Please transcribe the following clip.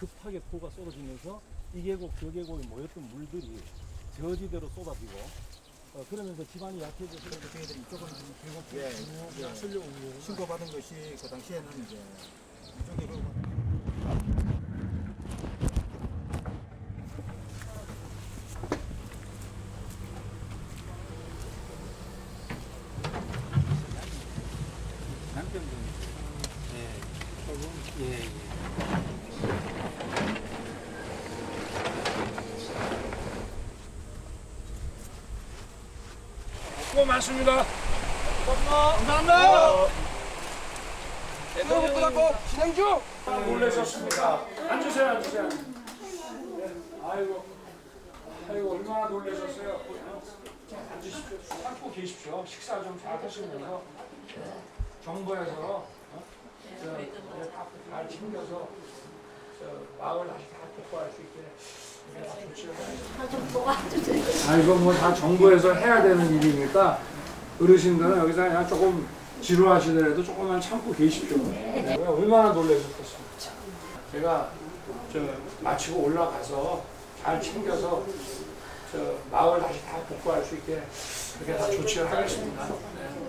급하게 포가 쏟아지면서 이 계곡 저 계곡에 모였던 물들이 저지대로 쏟아지고 어, 그러면서 집안이 약해져서 저희들이 이쪽은 지금 계곡 예, 쭉 예. 쓸려오고 신고받은 것이 그 당시에는 이제 이쪽으로 수고 많습니다. 놀라셨습니다. 앉으세요, 앉으세요. 네, 아이고, 아이고 얼마나 놀라셨어요. 자, 앉으십시오. 참고 계십시오. 식사 좀잘 하시면서 정부에서 어? 저, 잘 챙겨서 저 마을 다시 다 복구할 수 있게 이게 다 조치를 아 이거 뭐다 정부에서 해야 되는 일이니까 어르신들은 여기서 그냥 조금 지루하시더라도 조금만 참고 계십시오. 네. 얼마나 놀라셨겠습니까? 제가 저 마치고 올라가서 잘 챙겨서 저 마을 다시 다 복구할 수 있게 그렇게 다 조치를 하겠습니다. 네.